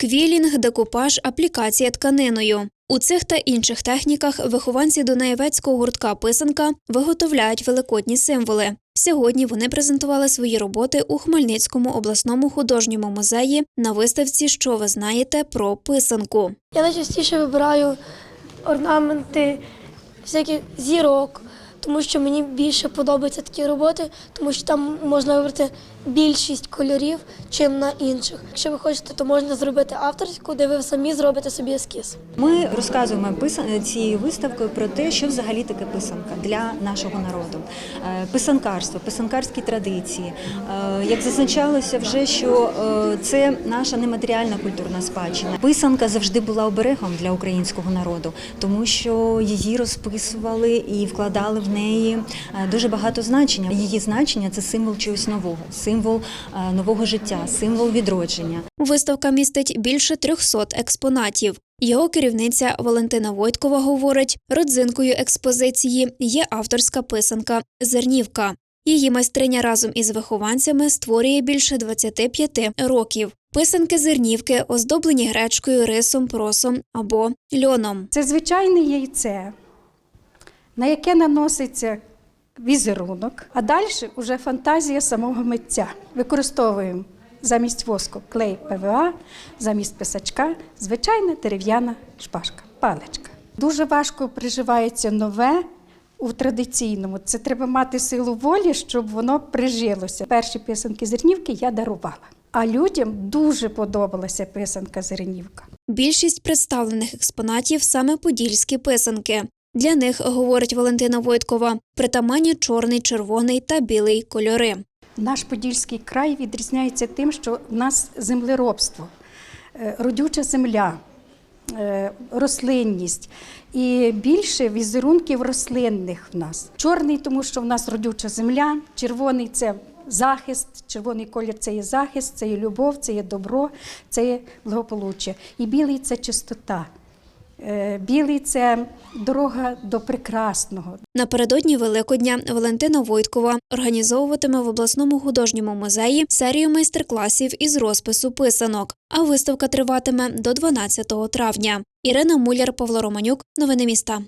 квілінг, декупаж, аплікація тканиною. У цих та інших техніках вихованці Дунаєвецького гуртка писанка виготовляють великодні символи. Сьогодні вони презентували свої роботи у Хмельницькому обласному художньому музеї на виставці Що ви знаєте про писанку. Я найчастіше вибираю орнаменти всяких зірок, тому що мені більше подобаються такі роботи, тому що там можна вибрати більшість кольорів, чим на інших. Якщо ви хочете, то можна зробити авторську, де ви самі зробите собі ескіз. Ми розказуємо цією виставкою про те, що взагалі таке писанка для нашого народу. Е, Писанкарство, писанкарські традиції. Е, Як зазначалося вже, що е, це наша нематеріальна культурна спадщина. Писанка завжди була оберегом для українського народу, тому що її розписували і вкладали в неї е, дуже багато значення. Її значення це символ чогось нового, символ е, нового життя, символ відродження. Виставка містить більше 300 експонатів. Його керівниця Валентина Войткова говорить, родзинкою експозиції є авторська писанка Зернівка. Її майстриня разом із вихованцями створює більше 25 років. Писанки зернівки оздоблені гречкою, рисом, просом або льоном. Це звичайне яйце, на яке наноситься візерунок, а далі вже фантазія самого митця. Використовуємо замість воску клей ПВА, замість писачка звичайна дерев'яна шпажка, паличка. Дуже важко приживається нове. У традиційному це треба мати силу волі, щоб воно прижилося. Перші писанки зернівки я дарувала. А людям дуже подобалася писанка зернівка. Більшість представлених експонатів саме подільські писанки. Для них, говорить Валентина Войткова, притаманні чорний, червоний та білий кольори. Наш Подільський край відрізняється тим, що в нас землеробство, е, родюча земля, е, рослинність і більше візерунків рослинних в нас. Чорний, тому що в нас родюча земля, червоний це захист, червоний колір це є захист, це є любов, це є добро, це є благополуччя. І білий це чистота. Е, Білий це дорога до прекрасного, Напередодні Великодня Валентина Войткова організовуватиме в обласному художньому музеї серію майстер-класів із розпису писанок. А виставка триватиме до 12 травня. Ірина Муляр, Павло Романюк. Новини міста.